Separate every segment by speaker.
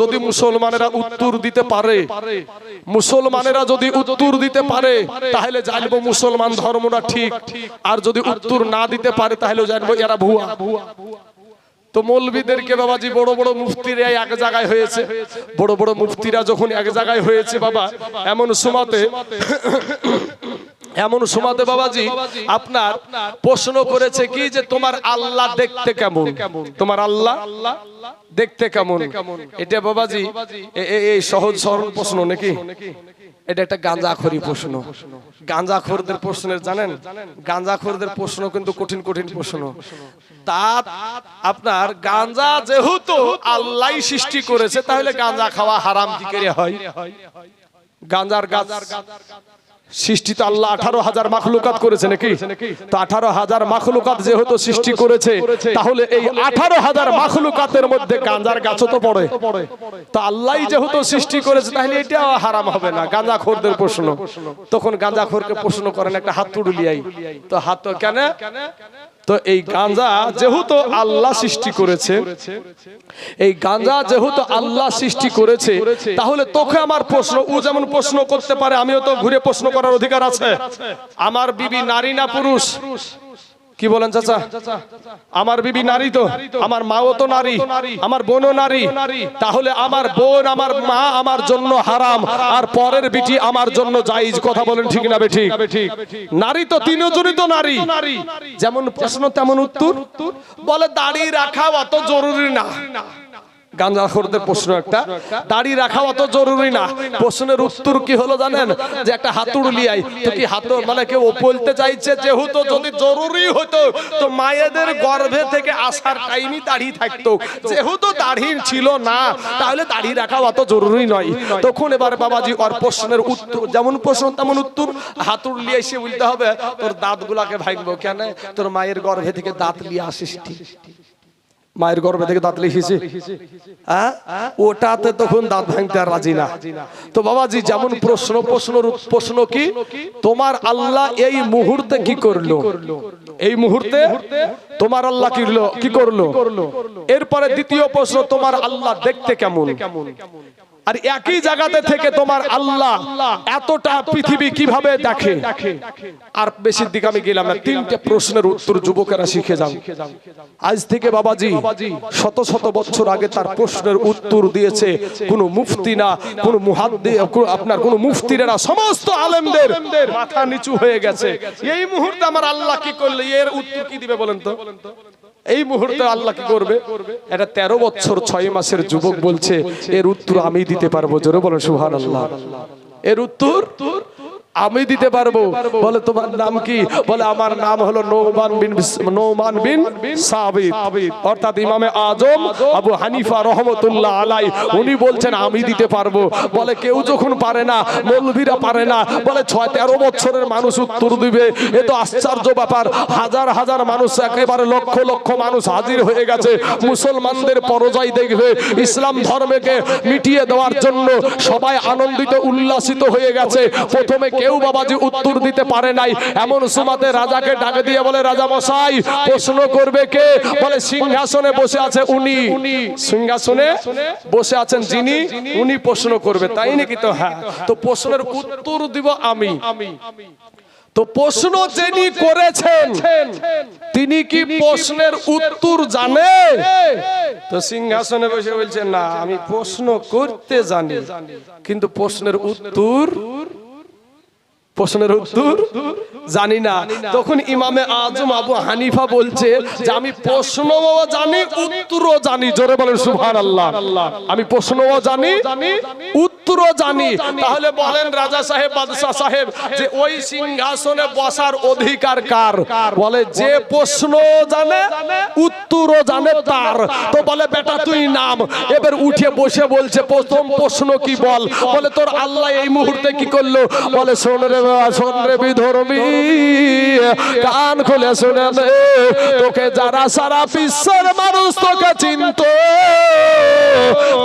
Speaker 1: যদি মুসলমানেরা উত্তর দিতে পারে, মুসলমানেরা যদি উত্তর দিতে পারে, তাহলে জানব মুসলমান ধর্মটা ঠিক। আর যদি উত্তর না দিতে পারে, তাহলে জানব এরা ভুয়া। তো মৌলবীদেরকে বাবাজি, বড় বড় মুফতিরা এক জায়গায় হয়েছে। বড় বড় মুফতিরা যখন এক জায়গায় হয়েছে বাবা, এমন সময়তে এমন সমাদে বাবাজি আপনার প্রশ্ন করেছে কি যে তোমার আল্লাহ দেখতে কেমন? তোমার আল্লাহ দেখতে কেমন? এটা বাবাজি এই সহজ সরল প্রশ্ন নাকি? এটা একটা গাঁজাখড়ি প্রশ্ন। গাঁজাখোরদের প্রশ্নের জানেন? গাঁজাখোরদের প্রশ্ন কিন্তু কঠিন কঠিন প্রশ্ন। তা আপনার গাঁজা যেহেতু আল্লাহ সৃষ্টি করেছে তাহলে গাঁজা খাওয়া হারাম কি করে হয়? গাঁজার গাছ। সৃষ্টি তো আল্লাহ আঠারো হাজার মাখলুকাত করেছে নাকি? তো আঠারো হাজার মাখলুকাত যেহেতু সৃষ্টি করেছে, তাহলে এই আঠারো হাজার মাখলুকাতের মধ্যে গাঁজার গাছও তো পড়ে। তা আল্লাহ যেহেতু সৃষ্টি করেছে, তাহলে এটা হারাম হবে না। গাঁজা খোরদের প্রশ্ন। তখন গাঁজা খোরকে প্রশ্ন করেন, একটা হাত তুড়ুলিয়াই তো হাত কেন? তো এই গাঁজা যেহেতু আল্লাহ সৃষ্টি করেছে এই গাঁজা যেহেতু আল্লাহ সৃষ্টি করেছে তাহলে তোকে আমার প্রশ্ন ও যেমন প্রশ্ন করতে পারে আমিও তো ঘুরে প্রশ্ন করার অধিকার আছে। আমার বিবি নারী না পুরুষ। কি বলেন চাচা? আমার বিবি নারী তো আমার মাও তো নারী আমার বোনও নারী। তাহলে আমার বোন আমার মা আমার জন্য হারাম। আর পরের বিটি আমার জন্য জাইজ কথা বলেন ঠিক না বেঠিক? নারী তো তিনজনই তো নারী। যেমন প্রশ্ন তেমন উত্তর বলে দাড়ি রাখা অত জরুরি না। গাঞ্জাখোরদের প্রশ্ন একটা, দাড়ি রাখা অত জরুরি না। প্রশ্নের উত্তর কি হলো জানেন? যে একটা হাতুড় লিয়াই তো কি হাত মানে কেউ বলতে চাইছে, যেহেতু যদি জরুরি হতো, তো মায়েদের গর্ভে থেকে আসার টাইমই দাড়ি থাকতো। যেহেতু দাড়ি ছিল না, তাহলে দাড়ি রাখা অত জরুরি নয়। তখন এবার বাবাজি ওর প্রশ্নের উত্তর, যেমন প্রশ্ন, তেমন উত্তর। হাতুড় লিয়ে এসে বলতে হবে, তোর দাঁতগুলাকে ভাঙবো কেন? তোর মায়ের গর্ভে থেকে দাঁত লিয়ে আসিস ঠিক। মায়ের গর্ভে থেকে দাঁত লিখেছে? ওটাতে তখন দাঁত ভাঙতে আর রাজি না। তো বাবাজি, যেমন প্রশ্ন প্রশ্ন প্রশ্ন কি? তোমার আল্লাহ এই মুহূর্তে কি করল? এই মুহূর্তে তোমার আল্লাহ কি কি করল? এরপরে দ্বিতীয় প্রশ্ন, তোমার আল্লাহ দেখতে কেমন? আর একই জায়গাতে থেকে তোমার আল্লাহ এতটা পৃথিবী কীভাবে দেখে? আর বেশির দিকে আমি গেলাম না তিনটে প্রশ্নের উত্তর যুবকেরা শিখে যাও। আজ থেকে বাবাজি শত শত বছর আগে তার প্রশ্নের উত্তর দিয়েছে কোন মুফতি না কোন মুহাদ্দি আপনার কোন মুফতিরা না সমস্ত আলেমদের মাথা নিচু হয়ে গেছে। এই মুহূর্তে আমার আল্লাহ কি করলে? এর উত্তর কি দিবে বলেন তো? এই মুহূর্তে আল্লাহ কি করবে? এটা তেরো বছর ছয় মাসের যুবক বলছে এর উত্তর আমি দিতে পারব। জোরে বলেন সুহান আল্লাহ এর উত্তর? আমি দিতে পারব। বলে তোমার নাম কি? বলে আমার নাম হলো নৌমান বিন নৌমান বিন সাবিত। অর্থাৎ ইমামে আজম আবু হানিফা রহমতুল্লাহ আলাই উনি বলছেন আমি দিতে পারব। বলে কেউ যখন পারে না মৌলভীরা পারে না। বলে ছয় তেরো বছরের মানুষ উত্তর দিবে। এ তো আশ্চর্য ব্যাপার। হাজার হাজার মানুষ একেবারে লক্ষ লক্ষ মানুষ হাজির হয়ে গেছে। মুসলমানদের পরজয় দেখবে। ইসলাম ধর্মকে মিটিয়ে দেওয়ার জন্য সবাই আনন্দিত উল্লাসিত হয়ে গেছে। প্রথমে কেউ বাবাজি উত্তর দিতে পারে নাই। এমন সুমাতে রাজাকে ডাকে দিয়ে বলে রাজা মশাই প্রশ্ন করবে কে? বলে সিংহাসনে বসে আছে উনি। সিংহাসনে বসে আছেন যিনি উনি প্রশ্ন করবে। তাই নাকি তো? হ্যাঁ। তো প্রশ্নের উত্তর দিব আমি। তো প্রশ্ন যিনি করেছেন তিনি কি প্রশ্নের উত্তর জানে? তো সিংহাসনে বসে বলছেন না আমি প্রশ্ন করতে জানি। কিন্তু প্রশ্নের উত্তর প্রশ্নের উত্তর? জানি না। তখন ইমামে আজম আবু হানিফা বলছে যে, আমি প্রশ্নও জানি, উত্তরও জানি। জোরে বলেন সুবহান আল্লাহ আমি প্রশ্নও জানি, উত্তরও জানি। তাহলে বলেন রাজা সাহেব, বাদশাহ সাহেব, যে ওই সিংহাসনে বসার অধিকার কার? বলে, যে প্রশ্ন জানে, উত্তরও জানে তার। তো বলে, বেটা, তুই নাম। এবার উঠে বসে বলছে, প্রথম প্রশ্ন কি বল? বলে, তোর আল্লাহ এই মুহূর্তে কি করল? বলে, শোন শোন রে বিধর্মী? কান খুলে শুনে তোকে যারা সারা বিশ্বের মানুষ তোকে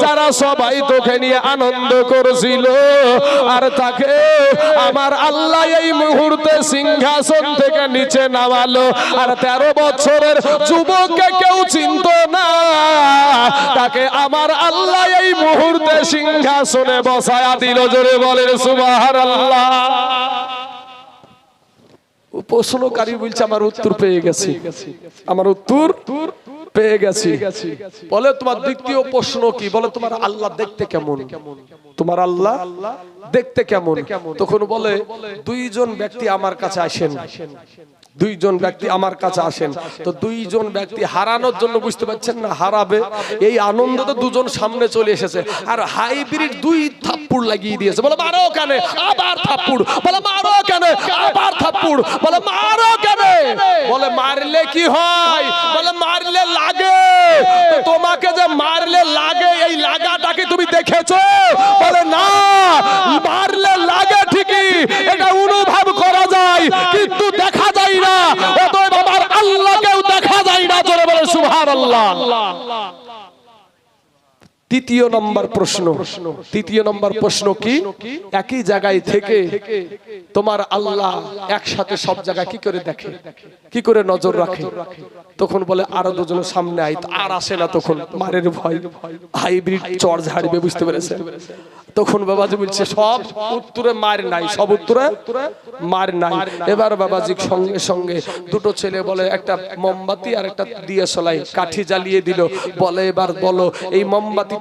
Speaker 1: যারা সবাই তোকে নিয়ে আনন্দ করেছিল, আর তাকে আমার আল্লাহ এই মুহূর্তে সিংহাসন থেকে নিচে নামালো। আর তেরো বছরের যুবককে কেউ চিনত তাকে আমার আল্লাহ এই মুহূর্তে সিংহাসনে বসায়া দিল, জোরে বলেন সুবাহার আল্লাহ প্রশ্নকারী বলছে, আমার উত্তর পেয়ে গেছি। আমার উত্তর পেয়ে গেছি। বলে, তোমার দ্বিতীয় প্রশ্ন কি? বলে, তোমার আল্লাহ দেখতে কেমন? তোমার আল্লাহ দেখতে কেমন? তখন বলে, দুইজন ব্যক্তি আমার কাছে আসেন। দুইজন ব্যক্তি আমার কাছে আসেন। তো দুইজন ব্যক্তি হারানোর জন্য বুঝতে পারছেন না, হারাবে। এই আনন্দ তো দুজন সামনে চলে এসেছে। আর হাইব্রিড দুই থাপ্পুড় লাগিয়ে দিয়েছে। বলে, মারো কেন? আবার থাপ্পুড়? বলে, মারো কেন? আবার থাপ্পুড়? বলে, মারো কেন? বলে, মারলে কি হয়? বলে, মারলে লাগে। তো তোমাকে যে মারলে লাগে, এই লাগাটাকে তুমি দেখেছ? বলে, না, মারলে লাগে ঠিকই। এটা অনুভব করা যায় কিন্তু দেখা যায় না অতএব আমার আল্লাহকেও দেখা যায় না জোরে বলে সুবহানাল্লাহ তৃতীয় নম্বর প্রশ্ন। তৃতীয় নম্বর প্রশ্ন কি? একই জায়গায় থেকে তোমার আল্লাহ একসাথে সব জায়গায় কি করে দেখে? কি করে নজর রাখে? তখন বলে, আরও দুজন সামনে আই আর আসে না তখন। মারের ভয়। হাইব্রিড চর ঝাড়বে বুঝতে পেরেছে তখন বাবাজি বলছে, সব উত্তরে মার নাই, সব উত্তরে মার নাই। এবার বাবাজি সঙ্গে সঙ্গে দুটো ছেলে বলে, একটা মোমবাতি আর একটা দিয়ে সলাই। কাঠি জ্বালিয়ে দিল। বলে, এবার বলো, এই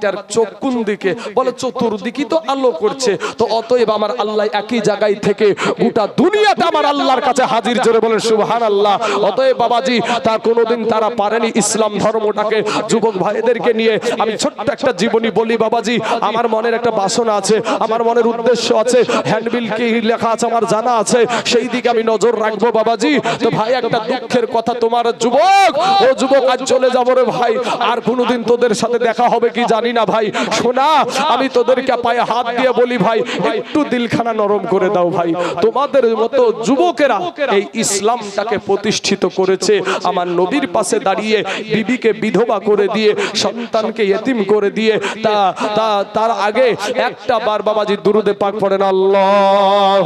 Speaker 1: মোমবাতিটার চোখ কোন দিকে? বলে চতুর্দিকে তো আলো করছে। তো অতএব আমার আল্লাহ একই জায়গায় থেকে গোটা দুনিয়াটা আমার আল্লাহর কাছে হাজির। জোরে বলেন সুবহান আল্লাহ অতএব বাবাজি তা কোনোদিন তারা পারেনি ইসলাম ধর্মটাকে। যুবক ভাইদেরকে নিয়ে আমি ছোট্ট একটা জীবনী বলি বাবাজি। আমার মনের একটা বাসনা আছে, আমার মনের উদ্দেশ্য আছে। হ্যান্ডবিল কি লেখা আছে, আমার জানা আছে। সেই দিকে আমি নজর রাখব বাবাজি। তো ভাই, একটা দুঃখের কথা তোমার যুবক। ও যুবক, আজ চলে যাব রে ভাই। আর কোনোদিন তোদের সাথে দেখা হবে কি জানি না ভাই। শোনা, আমি তোদেরকে পায়ে হাত দিয়ে বলি ভাই, একটু দিলখানা নরম করে দাও ভাই। তোমাদের মতো যুবকেরা এই ইসলামটাকে প্রতিষ্ঠিত করেছে। আমার নবীর পাশে দাঁড়িয়ে, বিবিকে বিধবা করে দিয়ে, সন্তানকে ইয়েতিম করে দিয়ে, তা তা, তার আগে একটা বার বাবাজি দুরুদে পাক পড়েন আল্লাহ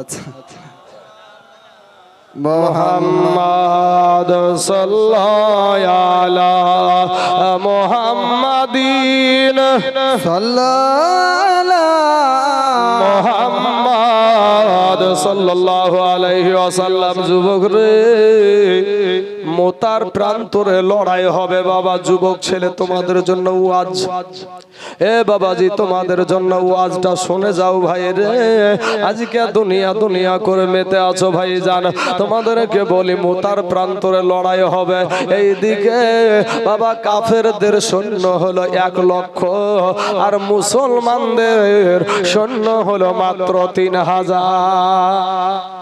Speaker 2: আচ্ছা
Speaker 1: মোহাম্মদ সাল্লাল্লাহু মোহাম্মদিন। মোহাম্মদ সাল্লাল্লাহু আলাইহি ওয়াসাল্লাম যুবক রে মোতার প্রান্তরে লড়াই হবে বাবা যুবক ছেলে তোমাদের জন্য ওয়াজ। এ বাবাজি, তোমাদের জন্য ওয়াজটা শুনে যাও ভাই রে। আজকে দুনিয়া দুনিয়া করে মেতে আছো ভাই জান। তোমাদেরকে বলি, মোতার প্রান্তরে লড়াই হবে। এই দিকে বাবা, কাফেরদের সৈন্য হলো এক লক্ষ, আর মুসলমানদের সৈন্য হলো মাত্র তিন হাজার।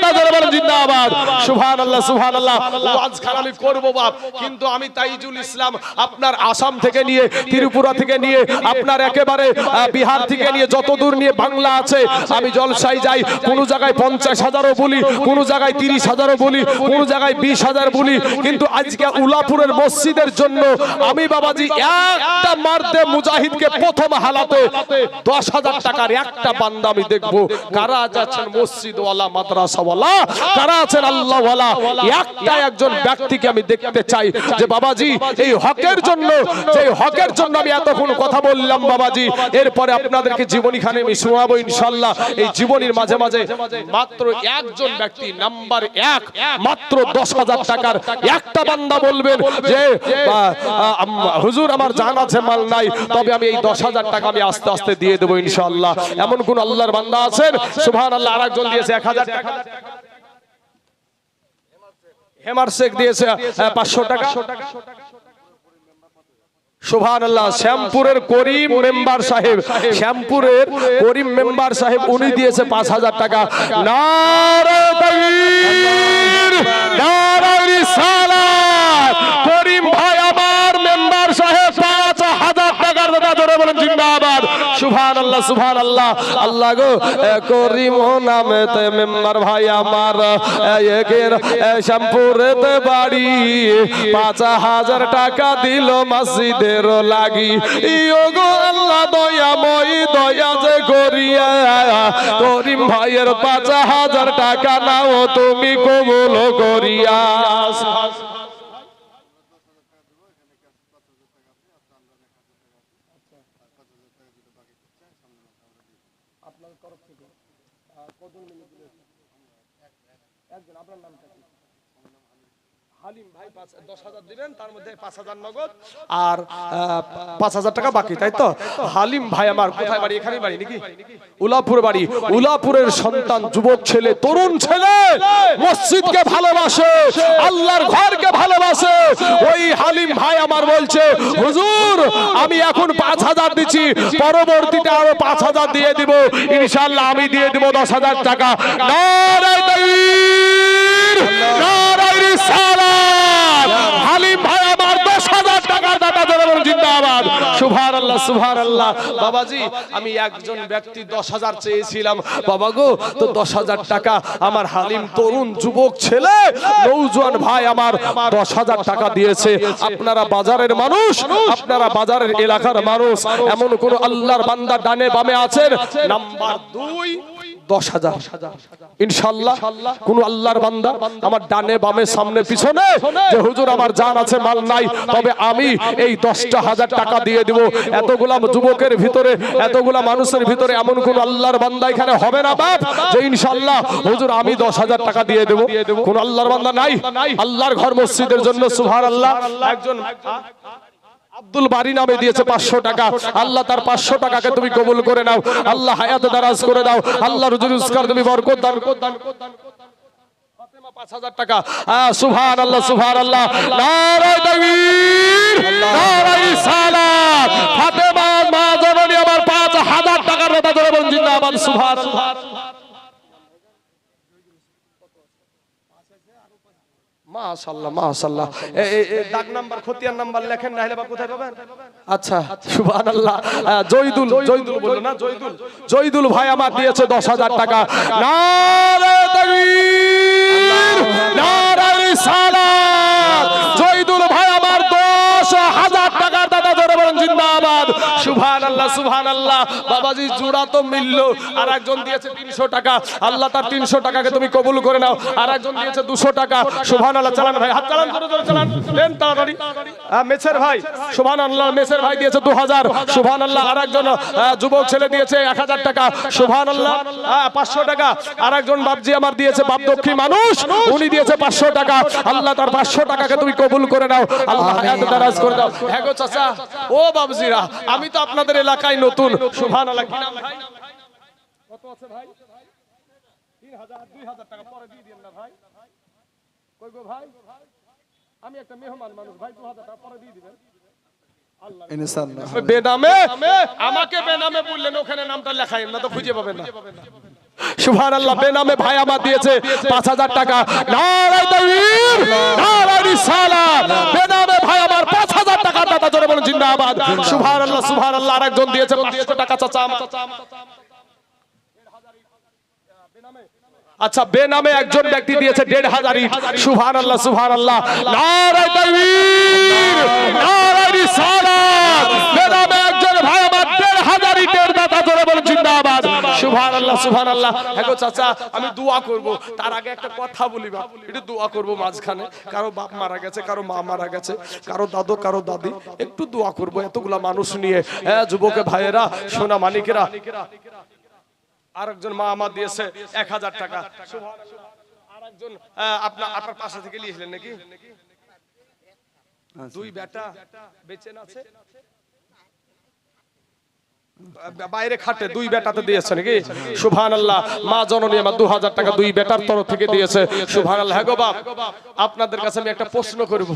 Speaker 1: জিন্দাবাদ। সুবহান আল্লাহ সুবহান আল্লাহ ওয়াজ আমি করব বাপ। কিন্তু আমি তাইজুল ইসলাম আপনার আসাম থেকে নিয়ে ত্রিপুরা থেকে নিয়ে আপনার একেবারে বিহার থেকে নিয়ে যত দূর নিয়ে বাংলা আছে আমি জলসাই যাই কোন জায়গায় পঞ্চাশ হাজারও বলি কোন জায়গায় তিরিশ হাজারও বলি কোন জায়গায় বিশ হাজার বলি কিন্তু আজকে উলাপুরের মসজিদের জন্য আমি বাবাজি একটা মারদে মুজাহিদকে প্রথম হালাতে দশ হাজার টাকার একটা বান্দা আমি দেখব। কারা যাচ্ছেন মসজিদওয়ালা মাদ্রাসাওয়ালা? কারা আছেন আল্লাহওয়ালা? একটা একজন ব্যক্তিকে আমি দেখতে চাই, যে বাবাজি, এই হকের জন্য, যে হকের জন্য আমি এতক্ষণ কথা বললাম বাবাজি। এরপরে আপনাদেরকে জীবনীখানে আমি শোনাবো ইনশাল্লাহ। এই জীবনীর মাঝে মাঝে মাত্র একজন ব্যক্তি, নাম্বার এক, মাত্র দশ হাজার টাকার একটা বান্দা বলবেন যে হুজুর, আমার জান আছে, মাল নাই, তবে আমি এই দশ হাজার টাকা আমি আস্তে আস্তে দিয়ে দেবো ইনশাল্লাহ। এমন কোন আল্লাহর বান্দা আছেন? সুবহান আল্লাহ আর একজন দিয়েছে এক হাজার টাকা। হেমার শেখ দিয়েছে পাঁচশো টাকা। সুভান আল্লাহ শ্যামপুরের করিম মেম্বার সাহেব শ্যামপুরের করিম মেম্বার সাহেব উনি দিয়েছে পাঁচ হাজার টাকা নারে রিসালাত। করিম ভাই আমার মেম্বার সাহেব জিন্দাবাদ সুবহান আল্লাহ সুবহান আল্লাহ আল্লাহ গো করিম নামেতে মেম্বার ভাই আমার একের শ্যামপুরেতে বাড়ি। পাঁচ হাজার টাকা দিল মসজিদের লাগি। ইয়ো গো, আল্লাহ দয়াময় দয়া যে করিয়া। করিম ভাইয়ের পাঁচ হাজার টাকা নাও, তুমি কবুল করিয়া হালিম ভাই দশ হাজার দিবেন, তার মধ্যে হাজার আমি এখন পাঁচ হাজার দিচ্ছি, পরবর্তীতে আরও পাঁচ হাজার দিয়ে দিব। ইনশাল্লাহ আমি দিয়ে দিব দশ হাজার টাকা! বাবাজি, আমি একজন ব্যক্তি দশ হাজার চেয়েছিলাম। বাবা গো, তো দশ হাজার টাকা আমার হালিম তরুণ যুবক ছেলে ভাই আমার দশ হাজার টাকা দিয়েছে। আপনারা বাজারের মানুষ, আপনারা বাজারের এলাকার মানুষ, এমন কোন আল্লাহর বান্দা ডানে বামে আছেন? নাম্বার দুই দশ হাজার। ইনশাল্লাহ কোন আল্লাহর বান্দা আমার ডানে বামে সামনে পিছনে যে হুজুর আমার জান আছে মাল নাই তবে আমি এই দশটা হাজার টাকা দিয়ে দিব। এতগুলা যুবকের ভিতরে এতগুলা মানুষের ভিতরে এমন কোন আল্লাহর বান্দা এখানে হবে না বাপ যে ইনশাল্লাহ হুজুর আমি দশ হাজার টাকা দিয়ে দেবো। কোন আল্লাহর বান্দা নাই। আল্লাহর ঘর মসজিদের জন্য সুভার আল্লাহ একজন আব্দুল বাড়ি নামে দিয়েছে পাঁচশো টাকা। আল্লাহ তার পাঁচশো টাকাকে তুমি কবুল করে নাও। আল্লাহ হায়াত দারাজ করে দাও। আল্লাহ রুজুর উস্কার তুমি বরকত দান পাঁচ হাজার টাকা। সুভান আল্লাহ সুভান আল্লাহ নারায় আমার পাঁচ হাজার টাকার বলুন জিন্দাবাদ সুভান মাশাআল্লাহ মাশাআল্লাহ। এ, এ- এ, দাগ নাম্বার, খতিয়ান নাম্বার লেখেন না হলে আচ্ছা সুবহানাল্লাহ। জয়দুল জয়দুল না, জয়দুল? জয়দুল ভাই আমার দিয়েছে 10000 টাকা। নারে তাকবীর নারে জয়দুল ভাই আমার 10000 টাকার দাদা জোরে বলেন জিন্দাবাদ সুবহানাল্লাহ সুবহানাল্লাহ। বাবাজি জোড়া তো মিলল। আর একজন দিয়েছে 300 টাকা। আল্লাহ তার 300 টাকাকে তুমি কবুল করে নাও। আর একজন দিয়েছে 200 টাকা। সুবহানাল্লাহ চালান ভাই। হাত চালান চালান। তাড়াতাড়ি। মেছের ভাই। সুবহানাল্লাহ মেছের ভাই দিয়েছে 2000 সুবহানাল্লাহ আর একজন যুবক ছেলে দিয়েছে 1000 টাকা। সুবহানাল্লাহ আহ, 500 টাকা। আর একজন বাপজি আমার দিয়েছে বাপদক্ষী মানুষ। উনি দিয়েছে 500 টাকা। আল্লাহ তার 500 টাকাকে তুমি কবুল করে নাও। আল্লাহ করে দাও। হ্যাঁ গো চাচা। ও বাবজিরা আমি তো আপনাদের এলাকায় নতুন। সুবহানাল্লাহ কি নাম ভাই? কত আছে ভাই? 3000 2000 টাকা পরে দিয়ে দিন না ভাই। কই গো ভাই? আমি একটা মেহমান মানুষ ভাই 2000 টাকা পরে দিয়ে দিবেন। বেনামে আমাকে বেনামে বললেন ওখানে নামটা লেখাই না তো খুঁজে পাবেন না। সুভান আল্লাহ বেনামে ভাই আমার দিয়েছে পাঁচ হাজার টাকা। বেনামে ভাই আমার পাঁচ হাজার টাকা। দাদা জোরে বলেন, জিন্দাবাদ। সুভান আল্লাহ সুভান আল্লাহ আরেকজন দিয়েছে টাকা, চাচা। আচ্ছা বেনামে একজন ব্যক্তি দিয়েছে দেড় হাজার ইট সুভান আল্লাহ সুভান আল্লাহ নারায় তাকবীর বেনামে একজন ভাই আমার দেড় হাজার ইটের দাতা জোরে বলেন জিন্দাবাদ। সুভান আল্লাহ সুভান আল্লাহ হ্যাঁ চাচা আমি দোয়া করব। তার আগে একটা কথা বলি বাপ একটু দোয়া করব মাঝখানে। কারও বাপ মারা গেছে কারও মা মারা গেছে কারও দাদু কারও দাদি একটু দোয়া করব এতগুলা মানুষ নিয়ে। হ্যাঁ যুবকে ভাইয়েরা সোনা মানিকেরা। আরেকজন মা আমার দিয়েছে এক হাজার টাকা। আরেকজন আপনার আপনার পাশে থেকে নিয়েছিলেন নাকি? দুই বেটা বেচেন আছে বাইরে খাটে দুই বেটাতে দিয়েছে নাকি? সুভান আল্লাহ মা জননী আমার দু হাজার টাকা দুই বেটার তরফ থেকে দিয়েছে। সুভান আল্লাহ হ্যাঁ গো বাপ। আপনাদের কাছে আমি একটা প্রশ্ন করব।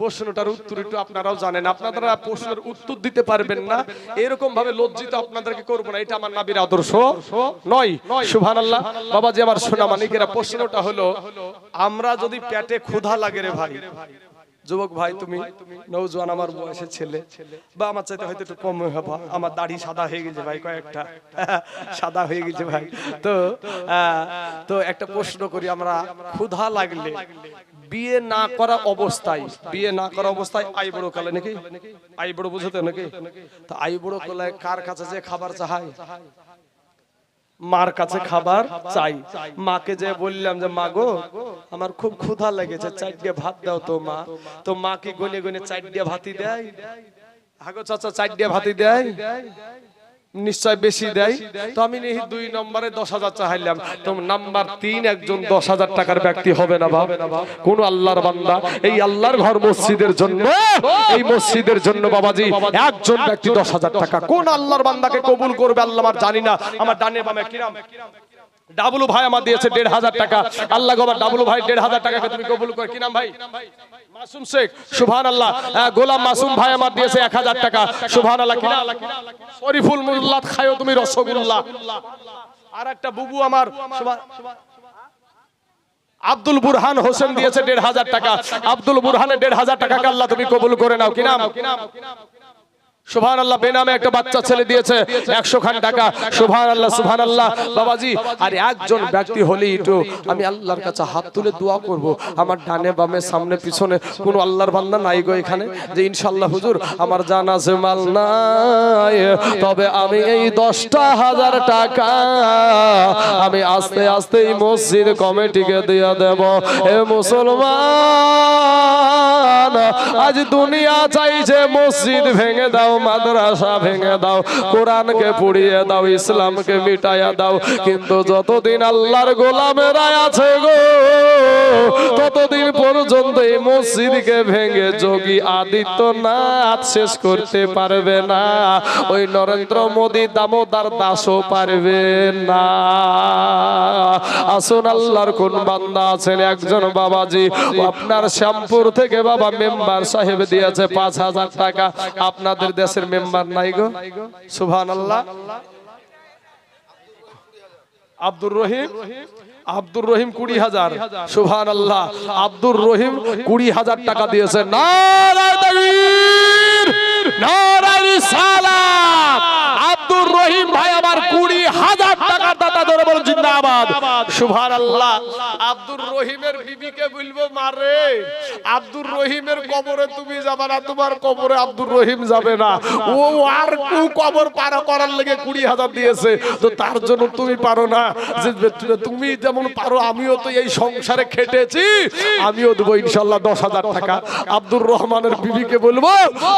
Speaker 1: প্রশ্নটার উত্তর একটু আপনারাও জানেন। আপনারা প্রশ্নের উত্তর দিতে পারবেন না। এরকম ভাবে লজ্জিত আপনাদেরকে করব না। এটা আমার নাবির আদর্শ নয়। সুভান আল্লাহ বাবাজি, আমার সোনা মানিকেরা প্রশ্নটা হলো, আমরা যদি পেটে ক্ষুধা লাগে রে ভাই যুবক ভাই তুমি নৌজওয়ান আমার বয়সের ছেলে। বা আমার চাইতে হয়তো একটু কম হবা। আমার দাড়ি সাদা হয়ে গেছে ভাই, কয়েকটা। সাদা হয়ে গেছে ভাই। তো তো একটা প্রশ্ন করি আমরা, ক্ষুধা লাগলে, বিয়ে না করা অবস্থায়, বিয়ে না করা অবস্থায় আই বড় কালে নাকি? আই বড় বুঝতে নাকি? তো আই বড় কালে কার কাছে যে খাবার চাহাই মার কাছে খাবার চাই। মাকে যে বললাম যে মা গো আমার খুব ক্ষুধা লেগেছে চারটে ভাত দাও তো মা। তো মাকে গলে গলে চারটে ভাতি দেয়। হাগো চাচা চারটে ভাতি দেয়। নিশ্চয় বেশি দেয়? তো আমি এই দুই নম্বরে দশ হাজার চাহাইলাম তো নাম্বার তিন একজন দশ হাজার টাকার ব্যক্তি হবে না ভাব কোন আল্লাহর বান্দা? এই আল্লাহর ঘর মসজিদের জন্য। এই মসজিদের জন্য বাবাজি একজন ব্যক্তি দশ হাজার টাকা। কোন আল্লাহর বান্দাকে কবুল করবে আল্লাহ? আমার জানি না। আমার ডানে বামে কিরাম। ডাবলু ভাই আমার দিয়েছে দেড় হাজার টাকা। আল্লাহ গোবার ডাবলু ভাই দেড় হাজার টাকাকে তুমি কবুল করে। কি নাম ভাই? মাসুম শেখ। সুভান আল্লাহ গোলাম মাসুম ভাই আমার দিয়েছে এক হাজার টাকা। সুবহান আল্লাহ কি নাম? শরীফুল মুল্লাত খায়ো তুমি রসগোল্লা। আর একটা বুবু আমার আব্দুল বুরহান হোসেন দিয়েছে দেড় হাজার টাকা। আব্দুল বুরহানের দেড় হাজার টাকাকে আল্লাহ তুমি কবুল করে নাও। কি সুবহান আল্লাহ বেনামে একটা বাচ্চা ছেলে দিয়েছে, একশো খান টাকা। সুভান আল্লাহ সুবহান আল্লাহ বাবাজি, আর একজন ব্যক্তি হলে একটু আমি আল্লাহর কাছে হাত তুলে দোয়া করব। আমার ডানে বামে, সামনে পিছনে কোনো আল্লাহর বান্দা নাই গো এখানে। যে ইনশাল্লাহ হুজুর, আমার জানাজে মাল নাই। তবে আমি এই দশটা হাজার টাকা আমি আস্তে আস্তে এই মসজিদ কমিটিকে দিয়ে দেব। এ মুসলমান, আজ দুনিয়া চাইছে মসজিদ ভেঙে দাও মাদ্রাসা ভেঙে দাও, কোরআনকে পুড়িয়ে দাও, ইসলামকে মিটাইয়া দাও। কিন্তু যতদিন আল্লাহর গোলামেরা আছে গো, ততদিন পর্যন্ত এই মসজিদকে ভেঙে যোগী আদিত্যনাথ শেষ করতে পারবে না। ওই নরেন্দ্র মোদী দামোদার দাসও পারবে না। আসুন আল্লাহর কোন বান্দা আছেন? একজন বাবাজি আপনার শ্যামপুর থেকে বাবা মেম্বার সাহেব দিয়েছে পাঁচ হাজার টাকা। আপনাদের দেশের মেম্বার নাই গো। সুভান আল্লাহ আব্দুর রহিম আব্দুর রহিম কুড়ি হাজার। সুভান আল্লাহ আব্দুর রহিম কুড়ি হাজার টাকা দিয়েছে! আব্দুর রহিম ভাই আমার কুড়ি হাজার টাকা জিন্দাবাদ। আল্লাহ আব্দুর রহিমের বিবিকে বলব মারে আব্দুর রহিমের কবরে তুমি যাবে না তোমার কবরে আব্দুর রহিম যাবে না। ও আর কু কবর পার করার লেগে কুড়ি হাজার দিয়েছে তো তার জন্য তুমি পারো না। যে তুমি যেমন পারো আমিও তো এই সংসারে খেটেছি। আমিও দেবো ইনশাল্লাহ দশ হাজার টাকা। আব্দুর রহমানের বিবিকে বলব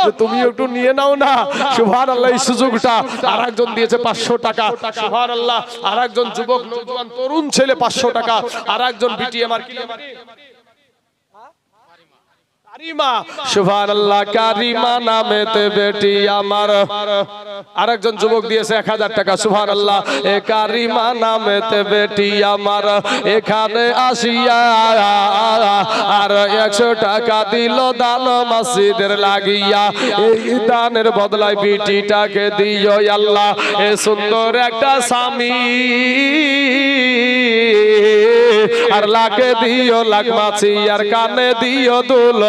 Speaker 1: যে তুমি একটু নিয়ে নাও না। সুভান আল্লাহ এই সুযোগটা আর একজন দিয়েছে পাঁচশো টাকা। সুভান আল্লাহ আর একজন যুবক নৌজওয়ান তরুণ ছেলে পাঁচশো টাকা আর একজন বিটিএমআর কি আরেকজন যুবক দিয়েছে এক হাজার টাকা কারিমা নামেতে বেটি আমার। এখানে আসিয়া আর একশো টাকা মসজিদের লাগিয়া। দানের বদলায় বিটিটাকে দিও আল্লাহ। এ সুন্দর একটা স্বামী। আর লাকে দিও লাগমাছি আর কানে দিও দুল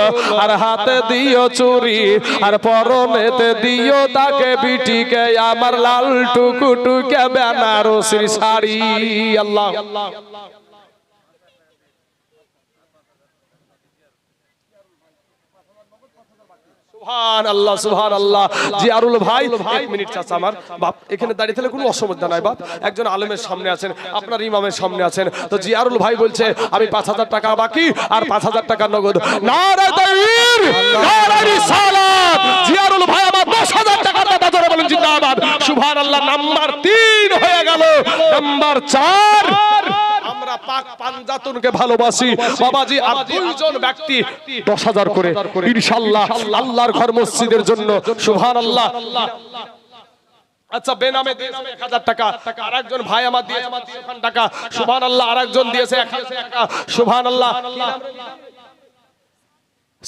Speaker 1: আর হাতে দিও চুরি আর পরনেতে দিও তাকে বিটিকে আমার লাল টুকু টুকে বেনারসির শাড়ি আল্লাহ। সুবহান আল্লাহ সুবহান আল্লাহ জিয়ারুল ভাই এক মিনিট চাচা আমার। বাপ এখানে দাঁড়িয়ে থাকলে কোনো অসুবিধা নাই বাপ। একজন আলেমের সামনে আছেন আপনার ইমামের সামনে আছেন। তো জিয়ারুল ভাই বলছে আমি পাঁচ হাজার টাকা বাকি আর পাঁচ হাজার টাকা নগদ। জিয়ারুল ভাই আমার দশ হাজার টাকা দাদা ধরে বলেন জিন্দাবাদ। সুবহান আল্লাহ নাম্বার তিন হয়ে গেল। নাম্বার চার পাক পাঞ্জাতনকে ভালোবাসি। বাবাজি আর দুইজন ব্যক্তি দশ হাজার করে। ইনশাল্লাহ আল্লাহর ঘর মসজিদের জন্য। সুহান আল্লাহ আচ্ছা বেনামে দিয়েছে এক হাজার টাকা। আর একজন ভাই আমার দিয়েছে আমার টাকা। সুবহান আল্লাহ আর একজন দিয়েছে এক হাজার টাকা। সুবহান আল্লাহ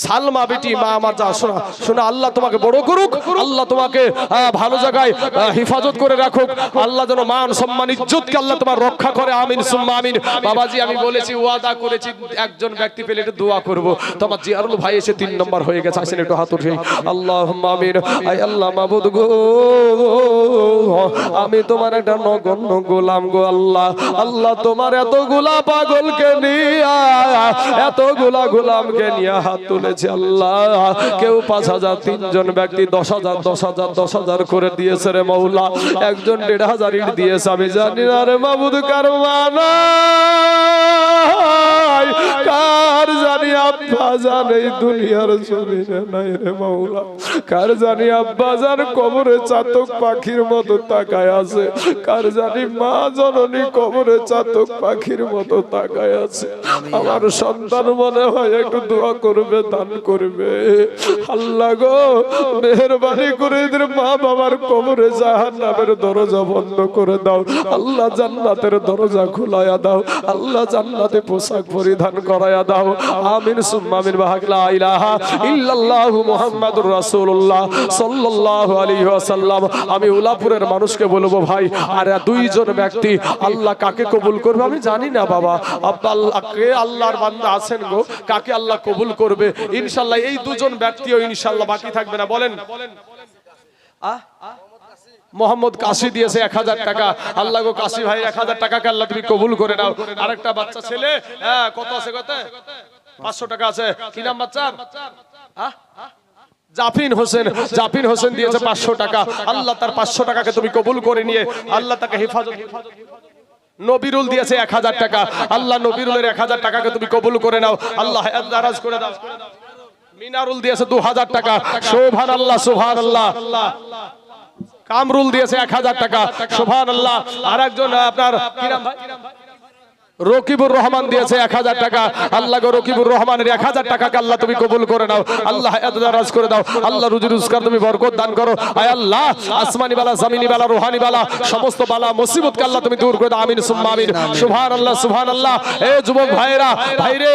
Speaker 1: সালমা বেটি মা আমার যা, শোনা শোনা, আল্লাহ তোমাকে বড় করুক, আল্লাহ তোমাকে ভালো জায়গায় হেফাজত করে রাখুক, আল্লাহ যেন মান, সম্মান, ইজ্জতকে আল্লাহ তোমার রক্ষা করে, আমিন, সুম্মা আমিন। বাবাজি, আমি বলেছি, ওয়াদা করেছি, একজন ব্যক্তি পেলে একটু দোয়া করব। তোমার জিয়ারুল ভাই এসে তিন নম্বর হয়ে গেছে, আসেন একটু হাত উঠে। আল্লাহ আমিন। আই আল্লাহ মাবুদ গো, আমি তোমার একটা নগণ্য গোলাম গো আল্লাহ। আল্লাহ তোমার এত গোলা পাগলকে নিয়া, এত গোলা গোলামকে নিয়ে হাত তুলেছে আল্লাহ, কেউ পাঁচ হাজার, তিনজন ব্যক্তি দশ হাজার দশ হাজার দশ হাজার করে দিয়েছে রে মৌলা। একজন দেড় হাজার ইট দিয়েছে, আমি জানি না রে মাবুদ কার আমার সন্তান মনে হয় একটু দোয়া করবে দান করবে। আল্লাহ গো, মেহরবানি করে এদের মা বাবার কবরে জাহান নামের দরজা বন্ধ করে দাও। আল্লাহ জান্নাতের দরজা খোলায়া দাও। আল্লাহ জান্নাতে পোশাক পরিধান করায়া দাও। আমিন, সুম্মা আমিন, বাহাক, লা ইলাহা ইল্লাল্লাহু মুহাম্মাদুর রাসূলুল্লাহ সাল্লাল্লাহু আলাইহি ওয়াসাল্লাম। আমি উলাপুরের মানুষকে বলব, ভাই, আর দুইজন ব্যক্তি আল্লাহ কাকে কবুল করবে? আমি জানি না, বাবা। আল্লাহ, কে আল্লাহর বান্দা আছেন গো? কাকে আল্লাহ কবুল করবে? ইনশাআল্লাহ এই দুজন ব্যক্তিও ইনশাল্লাহ বাকি থাকবে না। বলেন। আহ? মোহাম্মদ কাশি দিয়েছে এক হাজার টাকা। আল্লাহ গো কাশি ভাই এক হাজার টাকাকে আল্লাহ তুমি কবুল করে নাও। আরেকটা বাচ্চা ছেলে হ্যাঁ কত আছে কত? পাঁচশো টাকা আছে। কি নাম বাচ্চার আহ? জাফিন হোসেন। জাফিন হোসেন দিয়েছে পাঁচশো টাকা। আল্লাহ তার পাঁচশো টাকাকে তুমি কবুল করে নিয়ে আল্লাহ তাকে হেফাজত নবিরুল দিয়েছে এক হাজার টাকা। আল্লাহ নবিরুলের এক হাজার টাকাকে তুমি কবুল করে নাও। আল্লাহ করে দাও। মিনারুল দিয়েছে দু হাজার টাকা। শোভান আল্লাহ সোভান আল্লাহ কামরুল দিয়েছে এক হাজার টাকা। সোভান আল্লাহ আর একজন আপনার কিরাম ভাই? রকিবুর রহমান দিয়েছে এক হাজার টাকা। আল্লাহ গো রকিবুর রহমানের এক হাজার টাকাকে আল্লাহ তুমি কবুল করে নাও। আল্লাহ রাজ করে দাও। আল্লাহ রুজি রোজগার তুমি বরকত দান করো। আয় আল্লাহ, আসমানি বালা, জামিনি বালা, রোহানি বালা, সমস্ত বালা মুসিবতকে আল্লাহ তুমি দূর করে দাও। আমিন, সুম্মা আমিন। সুবহান আল্লাহ সুবহান আল্লাহ এ যুবক ভাইরা ভাইরে।